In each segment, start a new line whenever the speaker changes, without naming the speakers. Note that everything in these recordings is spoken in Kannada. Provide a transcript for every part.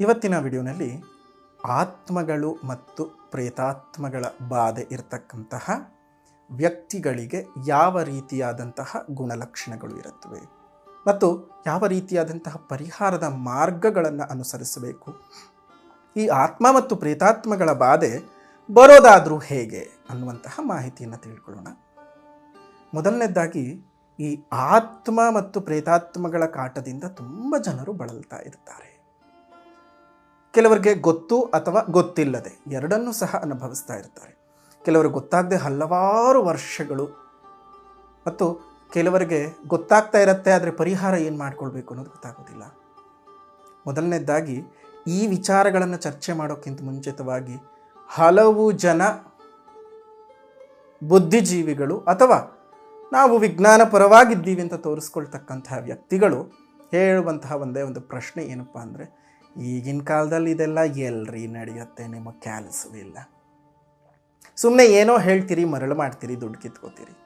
ಇವತ್ತಿನ ವಿಡಿಯೋನಲ್ಲಿ ಆತ್ಮಗಳು ಮತ್ತು ಪ್ರೇತಾತ್ಮಗಳ ಬಾಧೆ ಇರತಕ್ಕಂತಹ ವ್ಯಕ್ತಿಗಳಿಗೆ ಯಾವ ರೀತಿಯಾದಂತಹ ಗುಣಲಕ್ಷಣಗಳು ಇರುತ್ತವೆ ಮತ್ತು ಯಾವ ರೀತಿಯಾದಂತಹ ಪರಿಹಾರದ ಮಾರ್ಗಗಳನ್ನು ಅನುಸರಿಸಬೇಕು? ಈ ಆತ್ಮ ಮತ್ತು ಪ್ರೇತಾತ್ಮಗಳ ಬಾಧೆ ಬರೋದಾದರೂ ಹೇಗೆ ಅನ್ನುವಂತಹ ಮಾಹಿತಿಯನ್ನು ತಿಳ್ಕೊಳ್ಳೋಣ. ಮೊದಲನೇದಾಗಿ, ಈ ಆತ್ಮ ಮತ್ತು ಪ್ರೇತಾತ್ಮಗಳ ಕಾಟದಿಂದ ತುಂಬ ಜನರು ಬಳಲ್ತಾ ಇರ್ತಾರೆ. ಕೆಲವರಿಗೆ ಗೊತ್ತು ಅಥವಾ ಗೊತ್ತಿಲ್ಲದೆ ಎರಡನ್ನೂ ಸಹ ಅನುಭವಿಸ್ತಾ ಇರ್ತಾರೆ. ಕೆಲವರು ಗೊತ್ತಾಗದೆ ಹಲವಾರು ವರ್ಷಗಳು ಮತ್ತು ಕೆಲವರಿಗೆ ಗೊತ್ತಾಗ್ತಾ ಇರುತ್ತೆ, ಆದರೆ ಪರಿಹಾರ ಏನು ಮಾಡ್ಕೊಳ್ಬೇಕು ಅನ್ನೋದು ಗೊತ್ತಾಗೋದಿಲ್ಲ. ಮೊದಲನೇದಾಗಿ, ಈ ವಿಚಾರಗಳನ್ನು ಚರ್ಚೆ ಮಾಡೋಕ್ಕಿಂತ ಮುಂಚಿತವಾಗಿ ಹಲವು ಜನ ಬುದ್ಧಿಜೀವಿಗಳು ಅಥವಾ ನಾವು ವಿಜ್ಞಾನ ಪರವಾಗಿದ್ದೀವಿ ಅಂತ ತೋರಿಸ್ಕೊಳ್ತಕ್ಕಂತಹ ವ್ಯಕ್ತಿಗಳು ಹೇಳುವಂತಹ ಒಂದೇ ಒಂದು ಪ್ರಶ್ನೆ ಏನಪ್ಪ ಅಂದರೆ ಈಗಿನ ಕಾಲದಲ್ಲಿ ಇದೆಲ್ಲ ಎಲ್ರಿ ನಡೆಯುತ್ತೆ, ನಿಮ್ಮ ಕೆಲಸವೇ ಇಲ್ಲ. ಸುಮ್ಮನೆ ಏನೋ ಹೇಳ್ತೀರಿ, ಮರಳು ಮಾಡ್ತೀರಿ, ದುಡ್ಡು ಕಿತ್ಕೋತೀರಿ.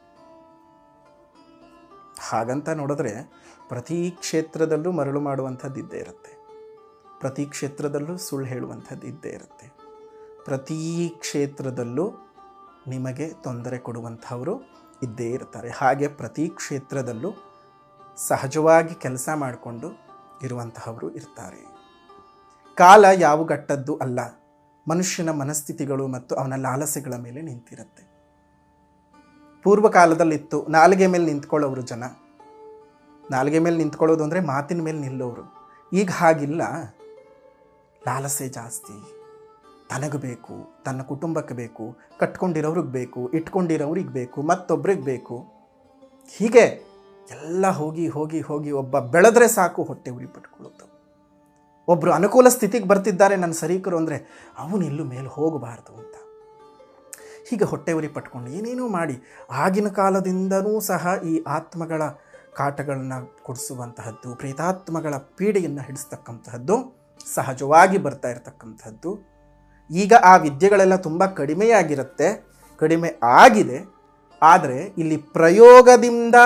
ಹಾಗಂತ ನೋಡಿದ್ರೆ ಪ್ರತಿ ಕ್ಷೇತ್ರದಲ್ಲೂ ಮರಳು ಮಾಡುವಂಥದ್ದು ಇದ್ದೇ ಇರುತ್ತೆ. ಪ್ರತಿ ಕ್ಷೇತ್ರದಲ್ಲೂ ಸುಳ್ಳು ಹೇಳುವಂಥದ್ದು ಇದ್ದೇ ಇರುತ್ತೆ. ಪ್ರತಿ ಕ್ಷೇತ್ರದಲ್ಲೂ ನಿಮಗೆ ತೊಂದರೆ ಕೊಡುವಂಥವರು ಇದ್ದೇ ಇರ್ತಾರೆ. ಹಾಗೆ ಪ್ರತಿ ಕ್ಷೇತ್ರದಲ್ಲೂ ಸಹಜವಾಗಿ ಕೆಲಸ ಮಾಡಿಕೊಂಡು ಇರುವಂತಹವರು ಇರ್ತಾರೆ. ಕಾಲ ಯಾವುಗಟ್ಟದ್ದು ಅಲ್ಲ. ಮನುಷ್ಯನ ಮನಸ್ಥಿತಿಗಳು ಮತ್ತು ಅವನ ಲಾಲಸೆಗಳ ಮೇಲೆ ನಿಂತಿರುತ್ತೆ. ಪೂರ್ವ ಕಾಲದಲ್ಲಿತ್ತು ನಾಲಿಗೆ ಮೇಲೆ ನಿಂತ್ಕೊಳ್ಳೋರು ಜನ. ನಾಲಿಗೆ ಮೇಲೆ ನಿಂತ್ಕೊಳ್ಳೋದು ಅಂದರೆ ಮಾತಿನ ಮೇಲೆ ನಿಲ್ಲೋರು. ಈಗ ಹಾಗಿಲ್ಲ. ಲಾಲಸೆ ಜಾಸ್ತಿ. ತನಗೆ ಬೇಕು, ತನ್ನ ಕುಟುಂಬಕ್ಕೆ ಬೇಕು, ಕಟ್ಕೊಂಡಿರೋರಿಗೆ ಬೇಕು, ಇಟ್ಕೊಂಡಿರೋರಿಗೆ ಬೇಕು, ಮತ್ತೊಬ್ರಿಗೆ ಬೇಕು. ಹೀಗೆ ಎಲ್ಲ ಹೋಗಿ ಹೋಗಿ ಹೋಗಿ ಒಬ್ಬ ಬೆಳೆದ್ರೆ ಸಾಕು, ಹೊಟ್ಟೆ ಉರಿ ಪಟ್ಕೊಳ್ಳೋದು ಒಬ್ಬರು ಅನುಕೂಲ ಸ್ಥಿತಿಗೆ ಬರ್ತಿದ್ದಾರೆ ನನ್ನ ಸರೀಕರು ಅಂದರೆ ಅವನು ಎಲ್ಲೂ ಮೇಲೆ ಹೋಗಬಾರ್ದು ಅಂತ. ಹೀಗೆ ಹೊಟ್ಟೆ ಉರಿ ಪಟ್ಕೊಂಡು ಏನೇನೋ ಮಾಡಿ ಆಗಿನ ಕಾಲದಿಂದನೂ ಸಹ ಈ ಆತ್ಮಗಳ ಕಾಟಗಳನ್ನು ಕೊಡಿಸುವಂತಹದ್ದು, ಪ್ರೇತಾತ್ಮಗಳ ಪೀಡೆಯನ್ನು ಹಿಡಿಸ್ತಕ್ಕಂತಹದ್ದು, ಸಹಜವಾಗಿ ಬರ್ತಾ ಇರತಕ್ಕಂಥದ್ದು ಈಗ ಆ ವಿದ್ಯೆಗಳೆಲ್ಲ ತುಂಬ ಕಡಿಮೆಯಾಗಿರುತ್ತೆ, ಕಡಿಮೆ ಆಗಿದೆ, ಆದರೆ ಇಲ್ಲಿ ಪ್ರಯೋಗದಿಂದ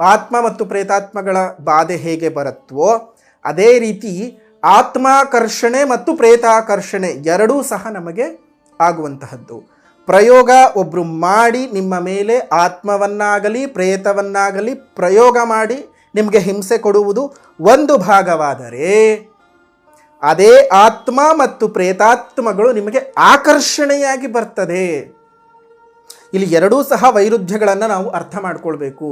ಆತ್ಮ ಮತ್ತು ಪ್ರೇತಾತ್ಮಗಳ ಬಾಧೆ ಹೇಗೆ ಬರುತ್ತೋ ಅದೇ ರೀತಿ ಆತ್ಮಾಕರ್ಷಣೆ ಮತ್ತು ಪ್ರೇತಾಕರ್ಷಣೆ ಎರಡೂ ಸಹ ನಮಗೆ ಆಗುವಂತಹದ್ದು. ಪ್ರಯೋಗ ಒಬ್ಬರು ಮಾಡಿ ನಿಮ್ಮ ಮೇಲೆ ಆತ್ಮವನ್ನಾಗಲಿ ಪ್ರೇತವನ್ನಾಗಲಿ ಪ್ರಯೋಗ ಮಾಡಿ ನಿಮಗೆ ಹಿಂಸೆ ಕೊಡುವುದು ಒಂದು ಭಾಗವಾದರೆ ಅದೇ ಆತ್ಮ ಮತ್ತು ಪ್ರೇತಾತ್ಮಗಳು ನಿಮಗೆ ಆಕರ್ಷಣೆಯಾಗಿ ಬರ್ತದೆ. ಇಲ್ಲಿ ಎರಡೂ ಸಹ ವೈರುಧ್ಯಗಳನ್ನು ನಾವು ಅರ್ಥ ಮಾಡ್ಕೊಳ್ಬೇಕು.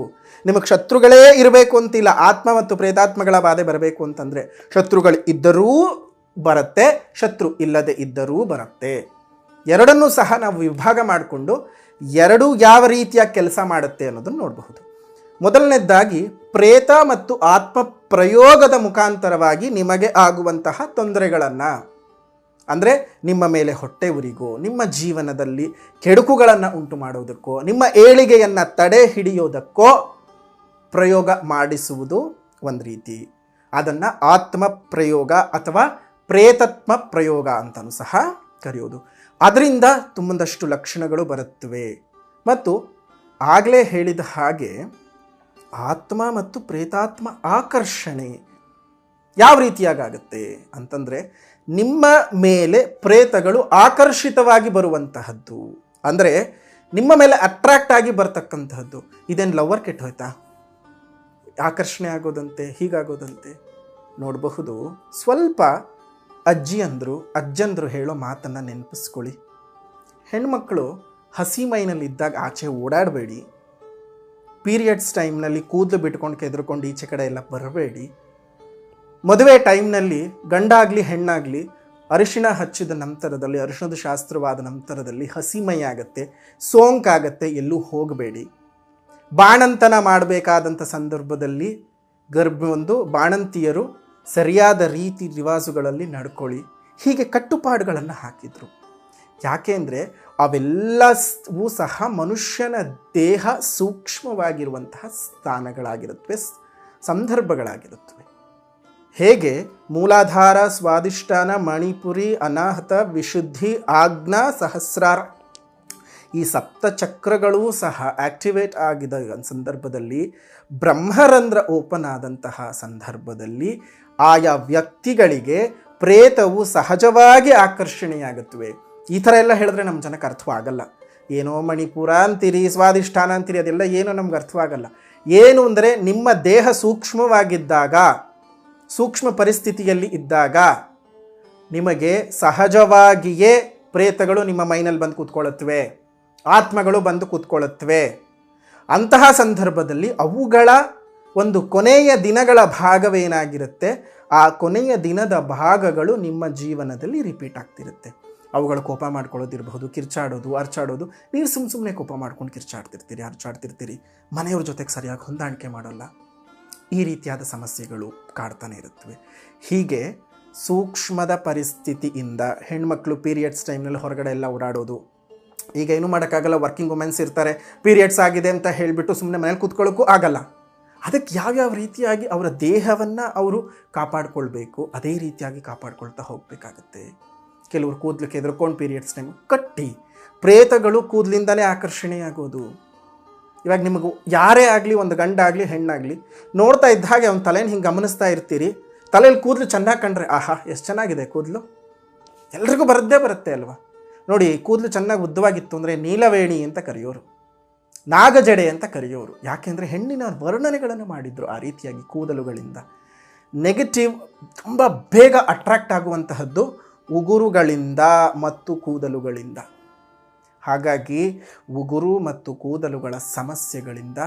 ನಿಮಗೆ ಶತ್ರುಗಳೇ ಇರಬೇಕು ಅಂತಿಲ್ಲ, ಆತ್ಮ ಮತ್ತು ಪ್ರೇತಾತ್ಮಗಳ ಬಾಧೆ ಬರಬೇಕು ಅಂತಂದರೆ ಶತ್ರುಗಳು ಇದ್ದರೂ ಬರುತ್ತೆ, ಶತ್ರು ಇಲ್ಲದೆ ಇದ್ದರೂ ಬರುತ್ತೆ. ಎರಡನ್ನೂ ಸಹ ನಾವು ವಿಭಾಗ ಮಾಡಿಕೊಂಡು ಎರಡೂ ಯಾವ ರೀತಿಯ ಕೆಲಸ ಮಾಡುತ್ತೆ ಅನ್ನೋದನ್ನು ನೋಡಬಹುದು. ಮೊದಲನೇದಾಗಿ ಪ್ರೇತ ಮತ್ತು ಆತ್ಮ ಪ್ರಯೋಗದ ಮುಖಾಂತರವಾಗಿ ನಿಮಗೆ ಆಗುವಂತಹ ತೊಂದರೆಗಳನ್ನು ಅಂದರೆ ನಿಮ್ಮ ಮೇಲೆ ಹೊಟ್ಟೆ ಉರಿಗೋ, ನಿಮ್ಮ ಜೀವನದಲ್ಲಿ ಕೆಡುಕುಗಳನ್ನು ಉಂಟು ಮಾಡೋದಕ್ಕೋ ನಿಮ್ಮ ಏಳಿಗೆಯನ್ನು ತಡೆ ಹಿಡಿಯೋದಕ್ಕೋ ಪ್ರಯೋಗ ಮಾಡಿಸುವುದು ಒಂದು ರೀತಿ. ಅದನ್ನು ಆತ್ಮ ಪ್ರಯೋಗ ಅಥವಾ ಪ್ರೇತತ್ಮ ಪ್ರಯೋಗ ಅಂತಲೂ ಸಹ ಕರೆಯೋದು. ಅದರಿಂದ ತುಂಬಂದಷ್ಟು ಲಕ್ಷಣಗಳು ಬರುತ್ತವೆ. ಮತ್ತು ಆಗಲೇ ಹೇಳಿದ ಹಾಗೆ ಆತ್ಮ ಮತ್ತು ಪ್ರೇತಾತ್ಮ ಆಕರ್ಷಣೆ ಯಾವ ರೀತಿಯಾಗುತ್ತೆ ಅಂತಂದರೆ ನಿಮ್ಮ ಮೇಲೆ ಪ್ರೇತಗಳು ಆಕರ್ಷಿತವಾಗಿ ಬರುವಂತಹದ್ದು. ಅಂದರೆ ನಿಮ್ಮ ಮೇಲೆ ಅಟ್ರಾಕ್ಟ್ ಆಗಿ ಬರ್ತಕ್ಕಂತಹದ್ದು. ಇದೇನು ಲವರ್ ಕೆಟ್ಟ ಹೋಯ್ತಾ? ಆಕರ್ಷಣೆ ಆಗೋದಂತೆ, ಹೀಗಾಗೋದಂತೆ ನೋಡಬಹುದು. ಸ್ವಲ್ಪ ಅಜ್ಜಿ ಅಂದರು, ಅಜ್ಜಂದರು ಹೇಳೋ ಮಾತನ್ನು ನೆನಪಿಸ್ಕೊಳ್ಳಿ. ಹೆಣ್ಮಕ್ಳು ಹಸಿ ಮೈನಲ್ಲಿದ್ದಾಗ ಆಚೆ ಓಡಾಡಬೇಡಿ. ಪೀರಿಯಡ್ಸ್ ಟೈಮ್ನಲ್ಲಿ ಕೂದಲು ಬಿಟ್ಕೊಂಡು ಕೆದ್ರಕೊಂಡು ಈಚೆ ಕಡೆ ಎಲ್ಲ ಬರಬೇಡಿ. ಮದುವೆ ಟೈಮ್ನಲ್ಲಿ ಗಂಡಾಗಲಿ ಹೆಣ್ಣಾಗಲಿ ಅರಿಶಿಣ ಹಚ್ಚಿದ ನಂತರದಲ್ಲಿ, ಅರಿಶಿಣದ ಶಾಸ್ತ್ರವಾದ ನಂತರದಲ್ಲಿ ಹಸಿಮೈ ಆಗತ್ತೆ ಸೋಂಕಾಗತ್ತೆ ಎಲ್ಲೂ ಹೋಗಬೇಡಿ. ಬಾಣಂತನ ಮಾಡಬೇಕಾದಂಥ ಸಂದರ್ಭದಲ್ಲಿ ಗರ್ಭ ಒಂದು ಬಾಣಂತಿಯರು ಸರಿಯಾದ ರೀತಿ ರಿವಾಜುಗಳಲ್ಲಿ ನಡ್ಕೊಳ್ಳಿ. ಹೀಗೆ ಕಟ್ಟುಪಾಡುಗಳನ್ನು ಹಾಕಿದರು. ಯಾಕೆಂದರೆ ಅವೆಲ್ಲವೂ ಸಹ ಮನುಷ್ಯನ ದೇಹ ಸೂಕ್ಷ್ಮವಾಗಿರುವಂತಹ ಸ್ಥಾನಗಳಾಗಿರುತ್ತವೆ ಸಂದರ್ಭಗಳಾಗಿರುತ್ತವೆ ಹೇಗೆ ಮೂಲಾಧಾರ ಸ್ವಾದಿಷ್ಠಾನ ಮಣಿಪುರಿ ಅನಾಹತ ವಿಶುದ್ಧಿ ಆಜ್ಞಾ ಸಹಸ್ರಾರ? ಈ ಸಪ್ತ ಚಕ್ರಗಳೂ ಸಹ ಆಕ್ಟಿವೇಟ್ ಆಗಿದ ಸಂದರ್ಭದಲ್ಲಿ ಬ್ರಹ್ಮರಂಧ್ರ ಓಪನ್ ಆದಂತಹ ಸಂದರ್ಭದಲ್ಲಿ ಆಯಾ ವ್ಯಕ್ತಿಗಳಿಗೆ ಪ್ರೇತವು ಸಹಜವಾಗಿ ಆಕರ್ಷಣೆಯಾಗುತ್ತವೆ. ಈ ಥರ ಎಲ್ಲ ಹೇಳಿದ್ರೆ ನಮ್ಮ ಜನಕ್ಕೆ ಅರ್ಥವಾಗಲ್ಲ ಏನೋ ಮಣಿಪುರ ಅಂತೀರಿ ಸ್ವಾದಿಷ್ಠಾನ ಅಂತೀರಿ, ಅದೆಲ್ಲ ಏನೋ ನಮ್ಗೆ ಅರ್ಥವಾಗಲ್ಲ. ಏನು ಅಂದರೆ ನಿಮ್ಮ ದೇಹ ಸೂಕ್ಷ್ಮವಾಗಿದ್ದಾಗ ಸೂಕ್ಷ್ಮ ಪರಿಸ್ಥಿತಿಯಲ್ಲಿ ಇದ್ದಾಗ ನಿಮಗೆ ಸಹಜವಾಗಿಯೇ ಪ್ರೇತಗಳು ನಿಮ್ಮ ಮೈನಲ್ಲಿ ಬಂದು ಕೂತ್ಕೊಳ್ಳುತ್ತವೆ, ಆತ್ಮಗಳು ಬಂದು ಕೂತ್ಕೊಳ್ಳುತ್ತವೆ. ಅಂತಹ ಸಂದರ್ಭದಲ್ಲಿ ಅವುಗಳ ಒಂದು ಕೊನೆಯ ದಿನಗಳ ಭಾಗವೇನಾಗಿರುತ್ತೆ? ಆ ಕೊನೆಯ ದಿನದ ಭಾಗಗಳು ನಿಮ್ಮ ಜೀವನದಲ್ಲಿ ರಿಪೀಟ್ ಆಗ್ತಿರುತ್ತೆ. ಅವುಗಳು ಕೋಪ ಮಾಡ್ಕೊಳ್ಳೋದಿರಬಹುದು, ಕಿರ್ಚಾಡೋದು ಅರ್ಚಾಡೋದು ನೀವು ಸುಮ್ಮ ಸುಮ್ಮನೆ ಕೋಪ ಮಾಡ್ಕೊಂಡು ಕಿರ್ಚಾಡ್ತಿರ್ತೀರಿ ಅರ್ಚಾಡ್ತಿರ್ತೀರಿ ಮನೆಯವ್ರ ಜೊತೆಗೆ ಸರಿಯಾಗಿ ಹೊಂದಾಣಿಕೆ ಮಾಡೋಲ್ಲ. ಈ ರೀತಿಯಾದ ಸಮಸ್ಯೆಗಳು ಕಾಡ್ತಾನೆ ಇರುತ್ತವೆ. ಹೀಗೆ ಸೂಕ್ಷ್ಮದ ಪರಿಸ್ಥಿತಿಯಿಂದ ಹೆಣ್ಮಕ್ಳು ಪೀರಿಯಡ್ಸ್ ಟೈಮ್ನಲ್ಲಿ ಹೊರಗಡೆ ಎಲ್ಲ ಓಡಾಡೋದು, ಈಗ ಏನೂ ಮಾಡೋಕ್ಕಾಗಲ್ಲ ವರ್ಕಿಂಗ್ ವುಮೆನ್ಸ್ ಇರ್ತಾರೆ ಪೀರಿಯಡ್ಸ್ ಆಗಿದೆ ಅಂತ ಹೇಳಿಬಿಟ್ಟು ಸುಮ್ಮನೆ ಮನೇಲಿ ಕೂತ್ಕೊಳ್ಳೋಕ್ಕೂ ಆಗಲ್ಲ. ಅದಕ್ಕೆ ಯಾವ್ಯಾವ ರೀತಿಯಾಗಿ ಅವರ ದೇಹವನ್ನು ಅವರು ಕಾಪಾಡಿಕೊಳ್ಬೇಕು, ಅದೇ ರೀತಿಯಾಗಿ ಕಾಪಾಡ್ಕೊಳ್ತಾ ಹೋಗಬೇಕಾಗತ್ತೆ. ಕೆಲವರು ಕೂದಲು ಎದುರ್ಕೊಂಡು ಪೀರಿಯಡ್ಸ್ ಟೈಮ್ ಕಟ್ಟಿ, ಪ್ರೇತಗಳು ಕೂದಲಿಂದಲೇ ಆಕರ್ಷಣೆಯಾಗೋದು. ಇವಾಗ ನಿಮಗೆ ಯಾರೇ ಆಗಲಿ, ಒಂದು ಗಂಡ ಆಗಲಿ ಹೆಣ್ಣಾಗಲಿ, ನೋಡ್ತಾ ಇದ್ದ ಹಾಗೆ ಅವ್ನ ತಲೆನ ಹಿಂಗೆ ಗಮನಿಸ್ತಾ ಇರ್ತೀರಿ. ತಲೆಯಲ್ಲಿ ಕೂದಲು ಚೆನ್ನಾಗಿ ಕಂಡ್ರೆ, ಆಹಾ, ಎಷ್ಟು ಚೆನ್ನಾಗಿದೆ ಕೂದಲು. ಎಲ್ರಿಗೂ ಬರದ್ದೇ ಬರುತ್ತೆ ಅಲ್ವಾ? ನೋಡಿ, ಕೂದಲು ಚೆನ್ನಾಗಿ ಉದ್ದವಾಗಿತ್ತು ಅಂದರೆ ನೀಲವೇಣಿ ಅಂತ ಕರೆಯೋರು. ನಾಗಜಡೆ ಅಂತ ಕರೆಯೋರು. ಯಾಕೆಂದರೆ ಹೆಣ್ಣಿನ ವರ್ಣನೆಗಳನ್ನು ಮಾಡಿದರು ಆ ರೀತಿಯಾಗಿ ಕೂದಲುಗಳಿಂದ. ನೆಗೆಟಿವ್ ತುಂಬ ಬೇಗ ಅಟ್ರಾಕ್ಟ್ ಆಗುವಂತಹದ್ದು ಉಗುರುಗಳಿಂದ ಮತ್ತು ಕೂದಲುಗಳಿಂದ. ಹಾಗಾಗಿ ಉಗುರು ಮತ್ತು ಕೂದಲುಗಳ ಸಮಸ್ಯೆಗಳಿಂದ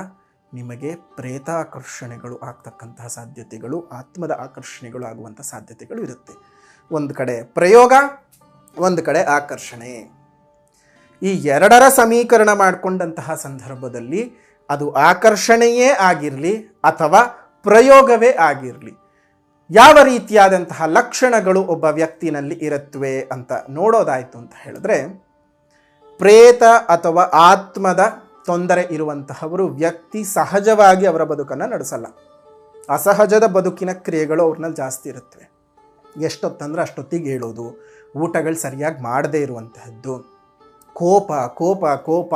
ನಿಮಗೆ ಪ್ರೇತಾಕರ್ಷಣೆಗಳು ಆಗ್ತಕ್ಕಂತಹ ಸಾಧ್ಯತೆಗಳು, ಆತ್ಮದ ಆಕರ್ಷಣೆಗಳು ಆಗುವಂಥ ಸಾಧ್ಯತೆಗಳು ಇರುತ್ತೆ. ಒಂದು ಕಡೆ ಪ್ರಯೋಗ, ಒಂದು ಕಡೆ ಆಕರ್ಷಣೆ. ಈ ಎರಡರ ಸಮೀಕರಣ ಮಾಡಿಕೊಂಡಂತಹ ಸಂದರ್ಭದಲ್ಲಿ ಅದು ಆಕರ್ಷಣೆಯೇ ಆಗಿರಲಿ ಅಥವಾ ಪ್ರಯೋಗವೇ ಆಗಿರಲಿ, ಯಾವ ರೀತಿಯಾದಂತಹ ಲಕ್ಷಣಗಳು ಒಬ್ಬ ವ್ಯಕ್ತಿನಲ್ಲಿ ಇರುತ್ತವೆ ಅಂತ ನೋಡೋದಾಯಿತು ಅಂತ ಹೇಳಿದ್ರೆ ಪ್ರೇತ ಅಥವಾ ಆತ್ಮದ ತೊಂದರೆ ಇರುವಂತಹವರು ವ್ಯಕ್ತಿ ಸಹಜವಾಗಿ ಅವರ ಬದುಕನ್ನು ನಡೆಸಲ್ಲ. ಅಸಹಜದ ಬದುಕಿನ ಕ್ರಿಯೆಗಳು ಅವ್ರನ್ನಲ್ಲಿ ಜಾಸ್ತಿ ಇರುತ್ತವೆ. ಎಷ್ಟೊತ್ತಂದ್ರೆ ಅಷ್ಟೊತ್ತಿಗೆ ಹೇಳೋದು, ಊಟಗಳು ಸರಿಯಾಗಿ ಮಾಡದೇ ಇರುವಂತಹದ್ದು, ಕೋಪ ಕೋಪ ಕೋಪ,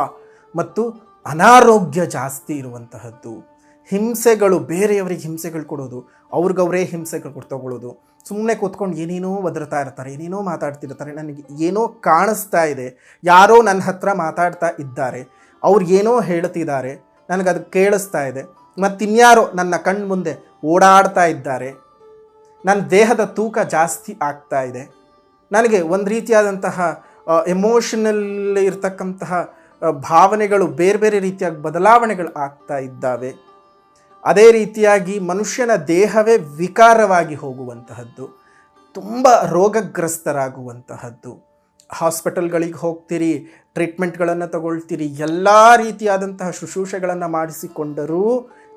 ಮತ್ತು ಅನಾರೋಗ್ಯ ಜಾಸ್ತಿ ಇರುವಂತಹದ್ದು. ಹಿಂಸೆಗಳು, ಬೇರೆಯವರಿಗೆ ಹಿಂಸೆಗಳು ಕೊಡೋದು, ಅವ್ರಿಗವರೇ ಹಿಂಸೆಗಳು ತಗೊಳ್ಳೋದು. ಸುಮ್ಮನೆ ಕೂತ್ಕೊಂಡು ಏನೇನೋ ಒದರ್ತಾ ಇರ್ತಾರೆ, ಏನೇನೋ ಮಾತಾಡ್ತಿರ್ತಾರೆ, ನನಗೆ ಏನೋ ಕಾಣಿಸ್ತಾ ಇದೆ, ಯಾರೋ ನನ್ನ ಹತ್ರ ಮಾತಾಡ್ತಾ ಇದ್ದಾರೆ, ಅವ್ರು ಏನೋ ಹೇಳ್ತಿದ್ದಾರೆ ನನಗದು ಕೇಳಿಸ್ತಾ ಇದೆ. ಮತ್ತಿನ್ಯಾರೋ ನನ್ನ ಕಣ್ಣು ಮುಂದೆ ಓಡಾಡ್ತಾ ಇದ್ದಾರೆ. ನನ್ನ ದೇಹದ ತೂಕ ಜಾಸ್ತಿ ಆಗ್ತಾ ಇದೆ. ನನಗೆ ಒಂದು ರೀತಿಯಾದಂತಹ ಎಮೋಷನಲ್ ಇರ್ತಕ್ಕಂತಹ ಭಾವನೆಗಳು ಬೇರೆ ಬೇರೆ ರೀತಿಯಾಗಿ ಬದಲಾವಣೆಗಳು ಆಗ್ತಾ ಇದ್ದಾವೆ. ಅದೇ ರೀತಿಯಾಗಿ ಮನುಷ್ಯನ ದೇಹವೇ ವಿಕಾರವಾಗಿ ಹೋಗುವಂತಹದ್ದು, ತುಂಬ ರೋಗಗ್ರಸ್ತರಾಗುವಂತಹದ್ದು. ಹಾಸ್ಪಿಟಲ್ಗಳಿಗೆ ಹೋಗ್ತೀರಿ, ಟ್ರೀಟ್ಮೆಂಟ್ಗಳನ್ನು ತಗೊಳ್ತೀರಿ, ಎಲ್ಲ ರೀತಿಯಾದಂತಹ ಶುಶ್ರೂಷೆಗಳನ್ನು ಮಾಡಿಸಿಕೊಂಡರೂ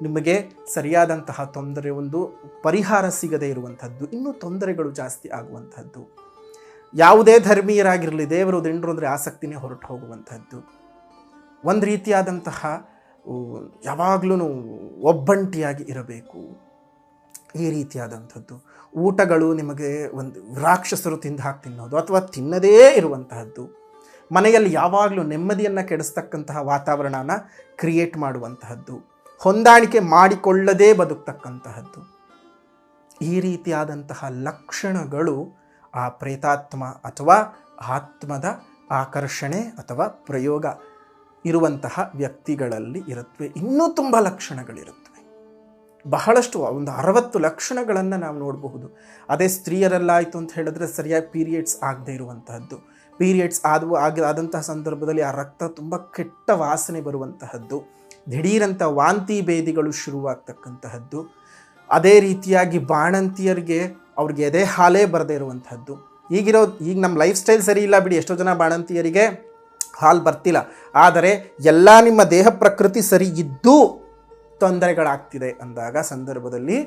ನಿಮಗೆ ಸರಿಯಾದಂತಹ ತೊಂದರೆ ಒಂದು ಪರಿಹಾರ ಸಿಗದೇ ಇರುವಂಥದ್ದು ಇನ್ನೂ ತೊಂದರೆಗಳು ಜಾಸ್ತಿ ಆಗುವಂಥದ್ದು ಯಾವುದೇ ಧರ್ಮೀಯರಾಗಿರಲಿ, ದೇವರು ದಿಂಡ್ರು ಅಂದರೆ ಆಸಕ್ತಿನೇ ಹೊರಟು ಹೋಗುವಂಥದ್ದು ಒಂದು ರೀತಿಯಾದಂತಹ ಯಾವಾಗಲೂ ಒಬ್ಬಂಟಿಯಾಗಿ ಇರಬೇಕು. ಈ ರೀತಿಯಾದಂಥದ್ದು. ಊಟಗಳು ನಿಮಗೆ ಒಂದು ರಾಕ್ಷಸರು ತಿಂದು ಹಾಕಿ ತಿನ್ನೋದು ಅಥವಾ ತಿನ್ನದೇ ಇರುವಂತಹದ್ದು. ಮನೆಯಲ್ಲಿ ಯಾವಾಗಲೂ ನೆಮ್ಮದಿಯನ್ನು ಕೆಡಿಸ್ತಕ್ಕಂತಹ ವಾತಾವರಣನ ಕ್ರಿಯೇಟ್ ಮಾಡುವಂತಹದ್ದು. ಹೊಂದಾಣಿಕೆ ಮಾಡಿಕೊಳ್ಳದೇ ಬದುಕ್ತಕ್ಕಂತಹದ್ದು. ಈ ರೀತಿಯಾದಂತಹ ಲಕ್ಷಣಗಳು ಆ ಪ್ರೇತಾತ್ಮ ಅಥವಾ ಆತ್ಮದ ಆಕರ್ಷಣೆ ಅಥವಾ ಪ್ರಯೋಗ ಇರುವಂತಹ ವ್ಯಕ್ತಿಗಳಲ್ಲಿ ಇರುತ್ತವೆ ಇನ್ನೂ ತುಂಬ ಲಕ್ಷಣಗಳಿರುತ್ತವೆ. ಬಹಳಷ್ಟು, ಒಂದು ಅರವತ್ತು ಲಕ್ಷಣಗಳನ್ನು ನಾವು ನೋಡಬಹುದು. ಅದೇ ಸ್ತ್ರೀಯರಲ್ಲಾಯಿತು ಅಂತ ಹೇಳಿದ್ರೆ ಸರಿಯಾಗಿ ಪೀರಿಯಡ್ಸ್ ಆಗದೆ ಇರುವಂತಹದ್ದು. ಪೀರಿಯಡ್ಸ್ ಆದವು, ಆಗ, ಆದಂತಹ ಸಂದರ್ಭದಲ್ಲಿ ಆ ರಕ್ತ ತುಂಬ ಕೆಟ್ಟ ವಾಸನೆ ಬರುವಂತಹದ್ದು. ದಿಢೀರಂಥ ವಾಂತಿ ಭೇದಿಗಳು ಶುರುವಾಗ್ತಕ್ಕಂತಹದ್ದು. ಅದೇ ರೀತಿಯಾಗಿ ಬಾಣಂತಿಯರಿಗೆ ಅವ್ರಿಗೆ ಎದೆ, ಹಾಲೇ ಬರದೇ ಇರುವಂಥದ್ದು ಈಗಿರೋ, ಈಗ ನಮ್ಮ ಲೈಫ್ ಸ್ಟೈಲ್ ಸರಿ ಇಲ್ಲ ಬಿಡಿ. ಎಷ್ಟೋ ಜನ ಬಾಣಂತಿಯರಿಗೆ ಹಾಲು ಬರ್ತಿಲ್ಲ. ಆದರೆ ಎಲ್ಲ ನಿಮ್ಮ ದೇಹ ಪ್ರಕೃತಿ ಸರಿ ಇದ್ದೂ ತೊಂದರೆಗಳಾಗ್ತಿದೆ ಅಂದಾಗ ಸಂದರ್ಭದಲ್ಲಿ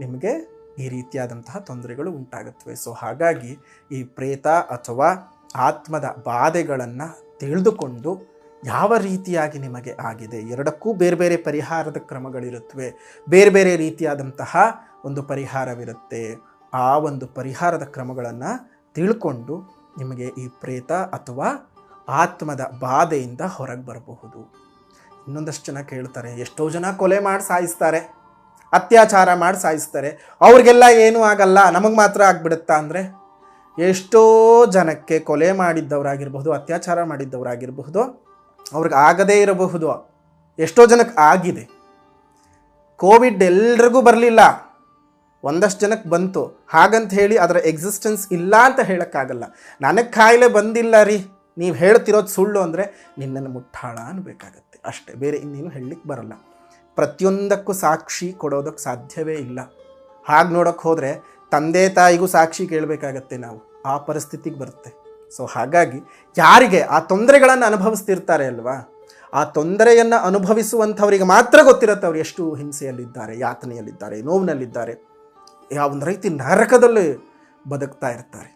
ನಿಮಗೆ ಈ ರೀತಿಯಾದಂತಹ ತೊಂದರೆಗಳು ಉಂಟಾಗುತ್ತವೆ. ಸೊ ಹಾಗಾಗಿ ಈ ಪ್ರೇತ ಅಥವಾ ಆತ್ಮದ ಬಾಧೆಗಳನ್ನು ತಿಳಿದುಕೊಂಡು ಯಾವ ರೀತಿಯಾಗಿ ನಿಮಗೆ ಆಗಿದೆ? ಎರಡಕ್ಕೂ ಬೇರೆ ಬೇರೆ ಪರಿಹಾರದ ಕ್ರಮಗಳಿರುತ್ತವೆ. ಬೇರೆ ಬೇರೆ ರೀತಿಯಾದಂತಹ ಒಂದು ಪರಿಹಾರವಿರುತ್ತೆ. ಆ ಒಂದು ಪರಿಹಾರದ ಕ್ರಮಗಳನ್ನು ತಿಳ್ಕೊಂಡು ನಿಮಗೆ ಈ ಪ್ರೇತ ಅಥವಾ ಆತ್ಮದ ಬಾಧೆಯಿಂದ ಹೊರಗೆ ಬರಬಹುದು. ಇನ್ನೊಂದಷ್ಟು ಜನ ಕೇಳ್ತಾರೆ, ಎಷ್ಟೋ ಜನ ಕೊಲೆ ಮಾಡಿ ಸಾಯಿಸ್ತಾರೆ, ಅತ್ಯಾಚಾರ ಮಾಡಿ ಸಾಯಿಸ್ತಾರೆ, ಅವ್ರಿಗೆಲ್ಲ ಏನೂ ಆಗಲ್ಲ, ನಮಗೆ ಮಾತ್ರ ಆಗ್ಬಿಡುತ್ತಾ ಅಂದರೆ? ಎಷ್ಟೋ ಜನಕ್ಕೆ ಕೊಲೆ ಮಾಡಿದ್ದವರಾಗಿರಬಹುದು, ಅತ್ಯಾಚಾರ ಮಾಡಿದ್ದವರಾಗಿರಬಹುದು, ಅವ್ರಿಗೆ ಆಗದೇ ಇರಬಹುದು. ಎಷ್ಟೋ ಜನಕ್ಕೆ ಆಗಿದೆ. ಕೋವಿಡ್ ಎಲ್ರಿಗೂ ಬರಲಿಲ್ಲ. ಒಂದಷ್ಟು ಜನಕ್ಕೆ ಬಂತು. ಹಾಗಂತ ಹೇಳಿ ಅದರ ಎಕ್ಸಿಸ್ಟೆನ್ಸ್ ಇಲ್ಲ ಅಂತ ಹೇಳೋಕ್ಕಾಗಲ್ಲ. ನನಗೆ ಕಾಯಿಲೆ ಬಂದಿಲ್ಲ ರೀ. ನೀವು ಹೇಳ್ತಿರೋದು ಸುಳ್ಳು ಅಂದರೆ ನಿನ್ನನ್ನು ಮುಟ್ಟಾಳ ಅನ್ಬೇಕಾಗತ್ತೆ. ಅಷ್ಟೇ, ಬೇರೆ ಇನ್ನೇನು ಹೇಳಲಿಕ್ಕೆ ಬರಲ್ಲ. ಪ್ರತಿಯೊಂದಕ್ಕೂ ಸಾಕ್ಷಿ ಕೊಡೋದಕ್ಕೆ ಸಾಧ್ಯವೇ ಇಲ್ಲ. ಹಾಗೆ ನೋಡೋಕ್ಕೆ ಹೋದರೆ ತಂದೆ ತಾಯಿಗೂ ಸಾಕ್ಷಿ ಕೇಳಬೇಕಾಗತ್ತೆ ನಾವು. ಆ ಪರಿಸ್ಥಿತಿಗೆ ಬರುತ್ತೆ. ಸೊ ಹಾಗಾಗಿ ಯಾರಿಗೆ ಆ ತೊಂದರೆಗಳನ್ನು ಅನುಭವಿಸ್ತಿರ್ತಾರೆ ಅಲ್ವಾ? ಆ ತೊಂದರೆಯನ್ನು ಅನುಭವಿಸುವಂಥವರಿಗೆ ಮಾತ್ರ ಗೊತ್ತಿರುತ್ತೆ ಅವ್ರು ಎಷ್ಟು ಹಿಂಸೆಯಲ್ಲಿದ್ದಾರೆ, ಯಾತನೆಯಲ್ಲಿದ್ದಾರೆ, ನೋವಿನಲ್ಲಿದ್ದಾರೆ. ಯಾವ ಒಂದು ರೀತಿ ನರಕದಲ್ಲಿ ಬದುಕ್ತಾ ಇರ್ತಾರೆ.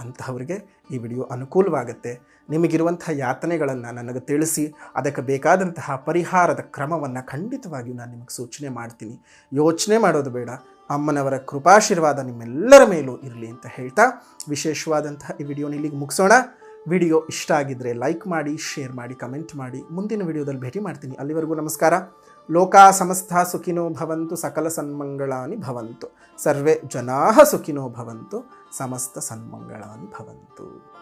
ಅಂತಹವರಿಗೆ ಈ ವಿಡಿಯೋ ಅನುಕೂಲವಾಗುತ್ತೆ. ನಿಮಗಿರುವಂತಹ ಯಾತನೆಗಳನ್ನು ನನಗೆ ತಿಳಿಸಿ, ಅದಕ್ಕೆ ಬೇಕಾದಂತಹ ಪರಿಹಾರದ ಕ್ರಮವನ್ನು ಖಂಡಿತವಾಗಿಯೂ ನಾನು ನಿಮಗೆ ಸೂಚನೆ ಮಾಡ್ತೀನಿ. ಯೋಚನೆ ಮಾಡೋದು ಬೇಡ, ಅಮ್ಮನವರ ಕೃಪಾಶೀರ್ವಾದ ನಿಮ್ಮೆಲ್ಲರ ಮೇಲೂ ಇರಲಿ ಅಂತ ಹೇಳ್ತಾ ವಿಶೇಷವಾದಂತಹ ಈ ವಿಡಿಯೋನ ಇಲ್ಲಿಗೆ ಮುಗಿಸೋಣ. ವಿಡಿಯೋ ಇಷ್ಟ ಆಗಿದ್ದರೆ ಲೈಕ್ ಮಾಡಿ, ಶೇರ್ ಮಾಡಿ, ಕಮೆಂಟ್ ಮಾಡಿ. ಮುಂದಿನ ವಿಡಿಯೋದಲ್ಲಿ ಭೇಟಿ ಮಾಡ್ತೀನಿ. ಅಲ್ಲಿವರೆಗೂ ನಮಸ್ಕಾರ. ಲೋಕಾ ಸಮಸ್ತ ಸುಖಿನೋ ಭವಂತು, ಸಕಲ ಸನ್ಮಂಗಳಾನಿ ಭವಂತು. ಸರ್ವೇ ಜನಾ ಸುಖಿನೋ ಭವಂತು, ಸಮಸ್ತ ಸನ್ಮಂಗಳಾನಿ ಭವಂತು.